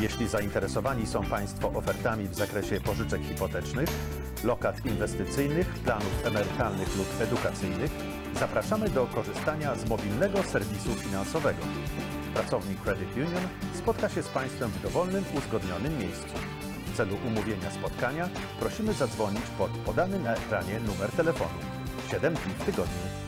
Jeśli zainteresowani są Państwo ofertami w zakresie pożyczek hipotecznych, lokat inwestycyjnych, planów emerytalnych lub edukacyjnych, zapraszamy do korzystania z mobilnego serwisu finansowego. Pracownik Credit Union spotka się z Państwem w dowolnym, uzgodnionym miejscu. W celu umówienia spotkania prosimy zadzwonić pod podany na ekranie numer telefonu 7 dni w tygodniu.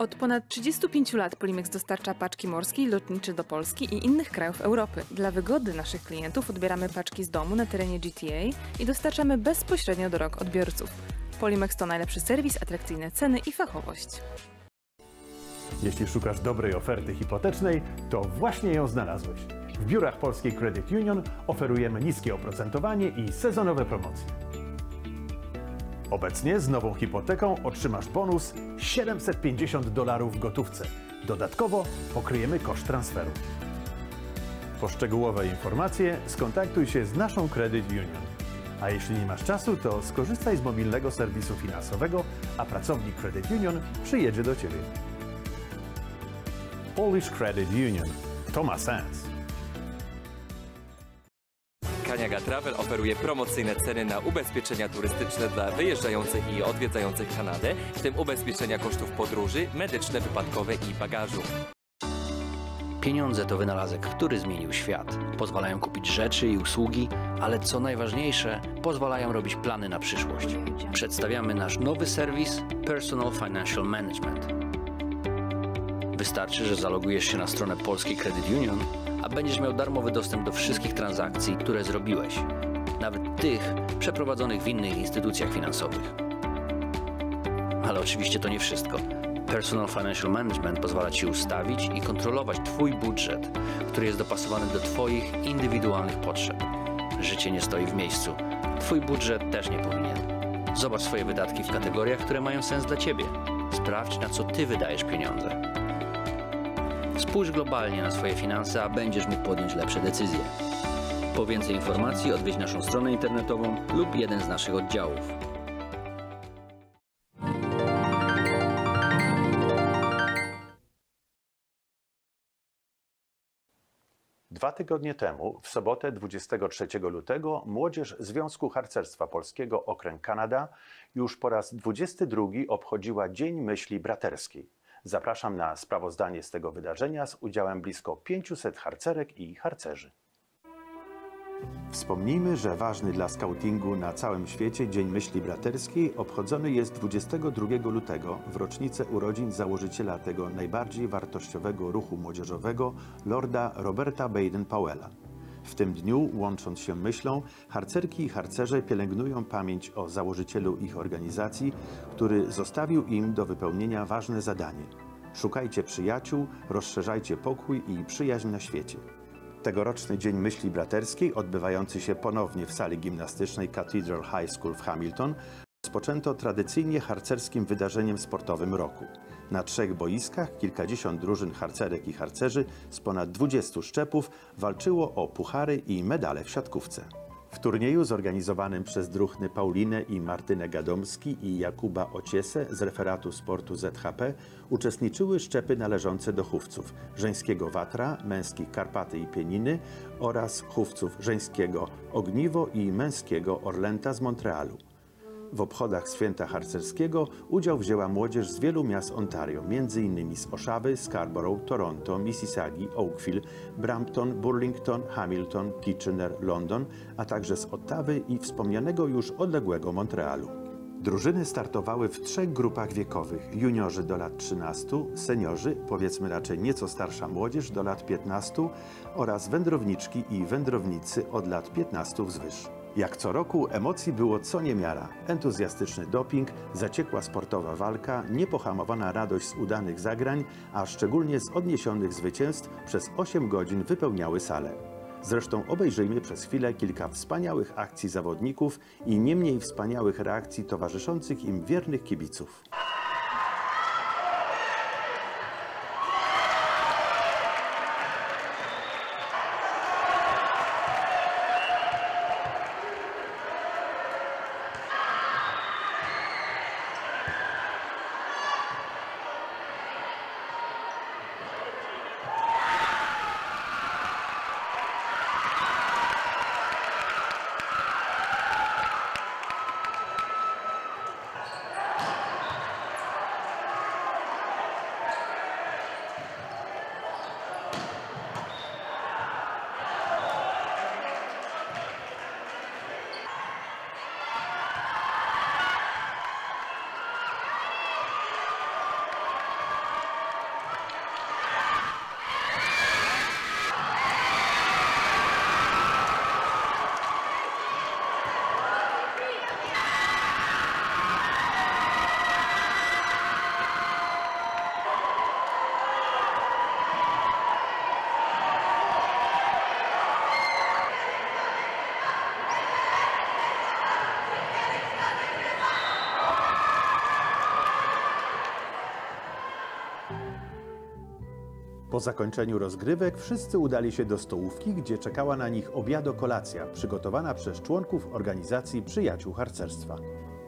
Od ponad 35 lat Polimex dostarcza paczki morskie i lotnicze do Polski i innych krajów Europy. Dla wygody naszych klientów odbieramy paczki z domu na terenie GTA i dostarczamy bezpośrednio do rąk odbiorców. Polimex to najlepszy serwis, atrakcyjne ceny i fachowość. Jeśli szukasz dobrej oferty hipotecznej, to właśnie ją znalazłeś. W biurach Polskiej Credit Union oferujemy niskie oprocentowanie i sezonowe promocje. Obecnie z nową hipoteką otrzymasz bonus 750 dolarów w gotówce. Dodatkowo pokryjemy koszt transferu. Po szczegółowe informacje skontaktuj się z naszą Credit Union. A jeśli nie masz czasu, to skorzystaj z mobilnego serwisu finansowego, a pracownik Credit Union przyjedzie do Ciebie. Polish Credit Union. To ma sens. Kaniaga Travel oferuje promocyjne ceny na ubezpieczenia turystyczne dla wyjeżdżających i odwiedzających Kanadę, w tym ubezpieczenia kosztów podróży, medyczne, wypadkowe i bagażu. Pieniądze to wynalazek, który zmienił świat. Pozwalają kupić rzeczy i usługi, ale co najważniejsze, pozwalają robić plany na przyszłość. Przedstawiamy nasz nowy serwis Personal Financial Management. Wystarczy, że zalogujesz się na stronę Polskiej Credit Union, a będziesz miał darmowy dostęp do wszystkich transakcji, które zrobiłeś, nawet tych przeprowadzonych w innych instytucjach finansowych. Ale oczywiście to nie wszystko. Personal Financial Management pozwala Ci ustawić i kontrolować Twój budżet, który jest dopasowany do Twoich indywidualnych potrzeb. Życie nie stoi w miejscu. Twój budżet też nie powinien. Zobacz swoje wydatki w kategoriach, które mają sens dla Ciebie. Sprawdź, na co Ty wydajesz pieniądze. Spójrz globalnie na swoje finanse, a będziesz mógł podjąć lepsze decyzje. Po więcej informacji odwiedź naszą stronę internetową lub jeden z naszych oddziałów. Dwa tygodnie temu, w sobotę 23 lutego, młodzież Związku Harcerstwa Polskiego Okręg Kanada już po raz 22 obchodziła Dzień Myśli Braterskiej. Zapraszam na sprawozdanie z tego wydarzenia z udziałem blisko 500 harcerek i harcerzy. Wspomnijmy, że ważny dla skautingu na całym świecie Dzień Myśli Braterskiej obchodzony jest 22 lutego w rocznicę urodzin założyciela tego najbardziej wartościowego ruchu młodzieżowego, lorda Roberta Baden-Powella. W tym dniu, łącząc się myślą, harcerki i harcerze pielęgnują pamięć o założycielu ich organizacji, który zostawił im do wypełnienia ważne zadanie. Szukajcie przyjaciół, rozszerzajcie pokój i przyjaźń na świecie. Tegoroczny Dzień Myśli Braterskiej, odbywający się ponownie w sali gimnastycznej Cathedral High School w Hamilton, rozpoczęto tradycyjnie harcerskim wydarzeniem sportowym roku. Na trzech boiskach kilkadziesiąt drużyn harcerek i harcerzy z ponad 20 szczepów walczyło o puchary i medale w siatkówce. W turnieju zorganizowanym przez druchny Paulinę i Martynę Gadomski i Jakuba Ociesę z referatu sportu ZHP uczestniczyły szczepy należące do chówców żeńskiego Watra, męskich Karpaty i Pieniny oraz chówców żeńskiego Ogniwo i męskiego Orlęta z Montrealu. W obchodach święta harcerskiego udział wzięła młodzież z wielu miast Ontario, m.in. z Oszawy, Scarborough, Toronto, Mississauga, Oakville, Brampton, Burlington, Hamilton, Kitchener, London, a także z Ottawy i wspomnianego już odległego Montrealu. Drużyny startowały w trzech grupach wiekowych: juniorzy do lat 13, seniorzy, powiedzmy raczej nieco starsza młodzież do lat 15 oraz wędrowniczki i wędrownicy od lat 15 wzwyż. Jak co roku emocji było co niemiara. Entuzjastyczny doping, zaciekła sportowa walka, niepohamowana radość z udanych zagrań, a szczególnie z odniesionych zwycięstw przez 8 godzin wypełniały salę. Zresztą obejrzyjmy przez chwilę kilka wspaniałych akcji zawodników i nie mniej wspaniałych reakcji towarzyszących im wiernych kibiców. Po zakończeniu rozgrywek wszyscy udali się do stołówki, gdzie czekała na nich obiado-kolacja przygotowana przez członków organizacji Przyjaciół Harcerstwa.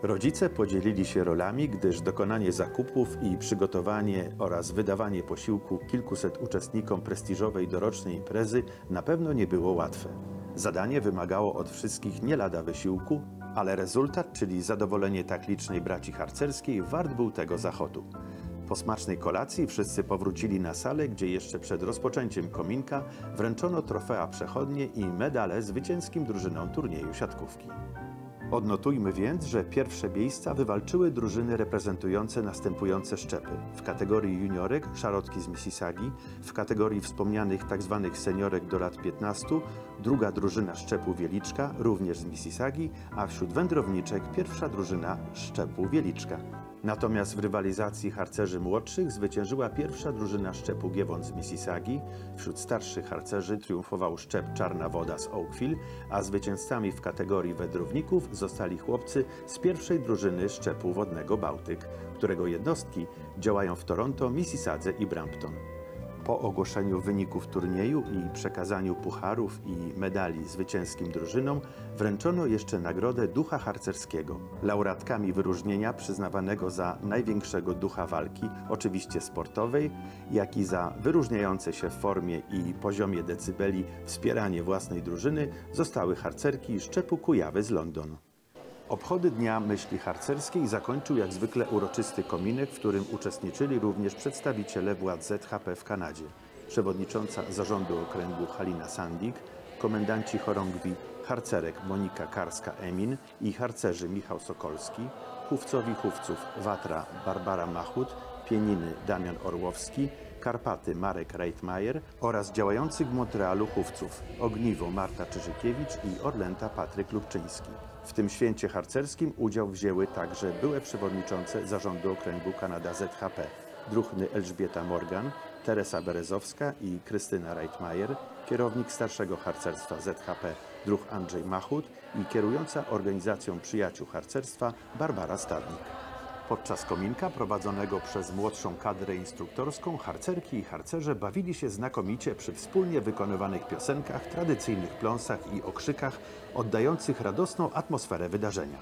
Rodzice podzielili się rolami, gdyż dokonanie zakupów i przygotowanie oraz wydawanie posiłku kilkuset uczestnikom prestiżowej dorocznej imprezy na pewno nie było łatwe. Zadanie wymagało od wszystkich nie lada wysiłku, ale rezultat, czyli zadowolenie tak licznej braci harcerskiej, wart był tego zachodu. Po smacznej kolacji wszyscy powrócili na salę, gdzie jeszcze przed rozpoczęciem kominka wręczono trofea przechodnie i medale zwycięskim drużynom turnieju siatkówki. Odnotujmy więc, że pierwsze miejsca wywalczyły drużyny reprezentujące następujące szczepy. W kategorii juniorek szarotki z Mississagi, w kategorii wspomnianych tzw. seniorek do lat 15 druga drużyna szczepu Wieliczka, również z Mississagi, a wśród wędrowniczek pierwsza drużyna szczepu Wieliczka. Natomiast w rywalizacji harcerzy młodszych zwyciężyła pierwsza drużyna szczepu Giewon z Mississagi. Wśród starszych harcerzy triumfował szczep Czarna Woda z Oakville, a zwycięzcami w kategorii wędrowników zostali chłopcy z pierwszej drużyny szczepu wodnego Bałtyk, którego jednostki działają w Toronto, Mississadze i Brampton. Po ogłoszeniu wyników turnieju i przekazaniu pucharów i medali zwycięskim drużynom wręczono jeszcze nagrodę ducha harcerskiego. Laureatkami wyróżnienia przyznawanego za największego ducha walki, oczywiście sportowej, jak i za wyróżniające się w formie i poziomie decybeli wspieranie własnej drużyny zostały harcerki Szczepu Kujawy z London. Obchody Dnia Myśli Harcerskiej zakończył jak zwykle uroczysty kominek, w którym uczestniczyli również przedstawiciele władz ZHP w Kanadzie. Przewodnicząca zarządu okręgu Halina Sandik, komendanci chorągwi harcerek Monika Karska-Emin i harcerzy Michał Sokolski, chówcowi chówców Watra Barbara Machut, pieniny Damian Orłowski, Karpaty Marek Reitmajer oraz działających w Montrealu chówców Ogniwo Marta Czyżykiewicz i Orlęta Patryk Lubczyński. W tym święcie harcerskim udział wzięły także byłe przewodniczące zarządu okręgu Kanada ZHP, druhny Elżbieta Morgan, Teresa Berezowska i Krystyna Reitmajer, kierownik starszego harcerstwa ZHP druh Andrzej Machut i kierująca organizacją przyjaciół harcerstwa Barbara Stadnik. Podczas kominka prowadzonego przez młodszą kadrę instruktorską harcerki i harcerze bawili się znakomicie przy wspólnie wykonywanych piosenkach, tradycyjnych pląsach i okrzykach oddających radosną atmosferę wydarzenia.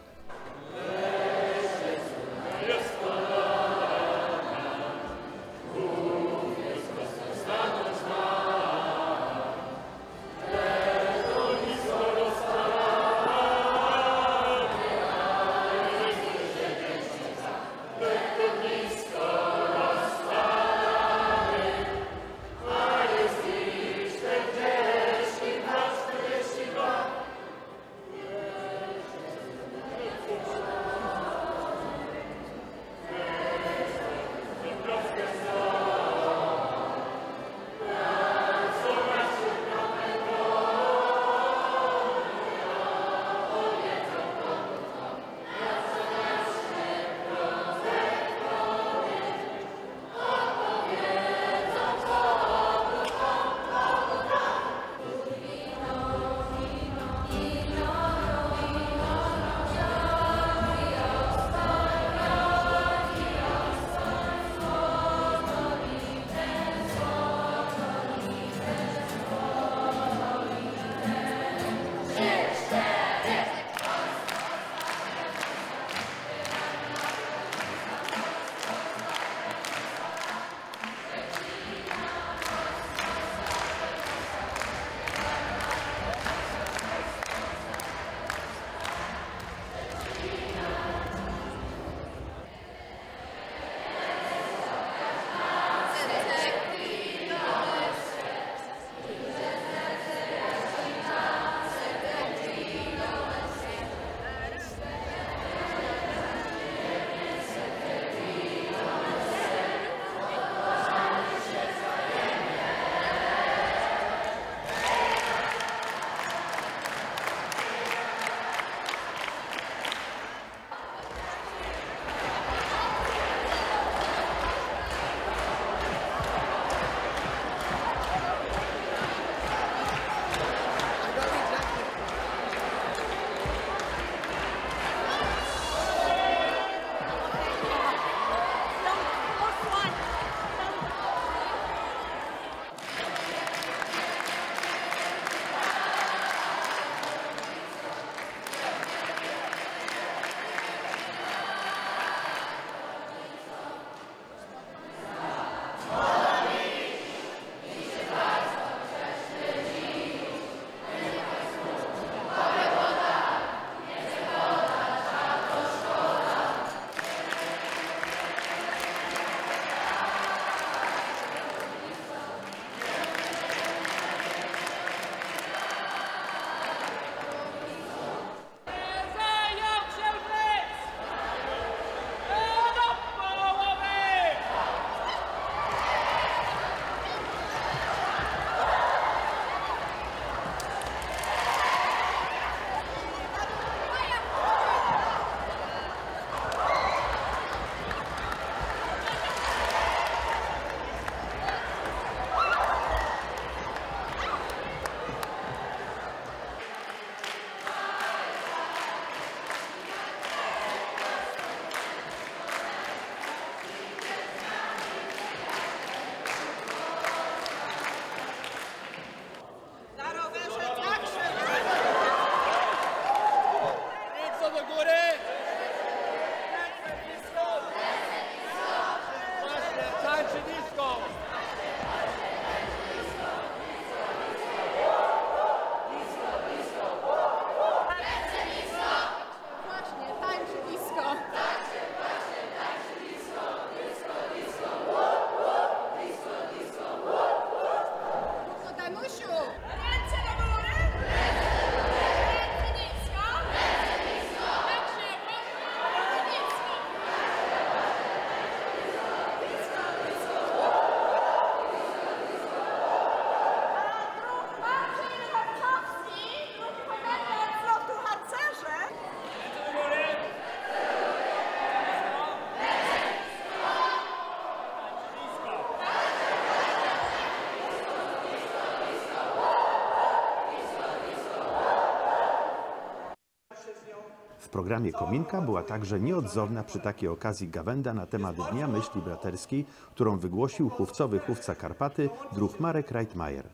Programie Kominka była także nieodzowna przy takiej okazji gawenda na temat Dnia Myśli Braterskiej, którą wygłosił chówcowy chówca Karpaty, druh Marek Reitmajer.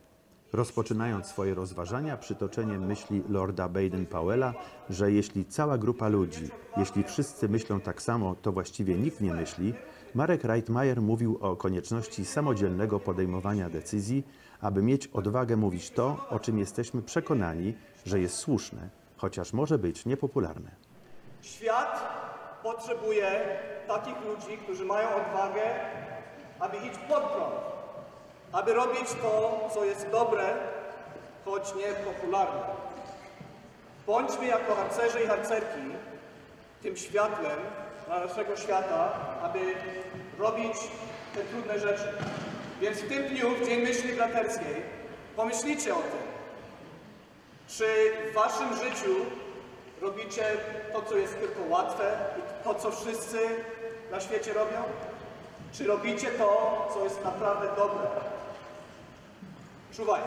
Rozpoczynając swoje rozważania przytoczeniem myśli lorda Baden-Powella, że jeśli cała grupa ludzi, jeśli wszyscy myślą tak samo, to właściwie nikt nie myśli, Marek Reitmajer mówił o konieczności samodzielnego podejmowania decyzji, aby mieć odwagę mówić to, o czym jesteśmy przekonani, że jest słuszne, chociaż może być niepopularne. Świat potrzebuje takich ludzi, którzy mają odwagę, aby iść pod prąd, aby robić to, co jest dobre, choć niepopularne. Bądźmy jako harcerze i harcerki tym światłem dla naszego świata, aby robić te trudne rzeczy. Więc w tym dniu, w Dzień Myśli Braterskiej, pomyślicie o tym. Czy w waszym życiu robicie to, co jest tylko łatwe i to, co wszyscy na świecie robią? Czy robicie to, co jest naprawdę dobre? Czuwaj.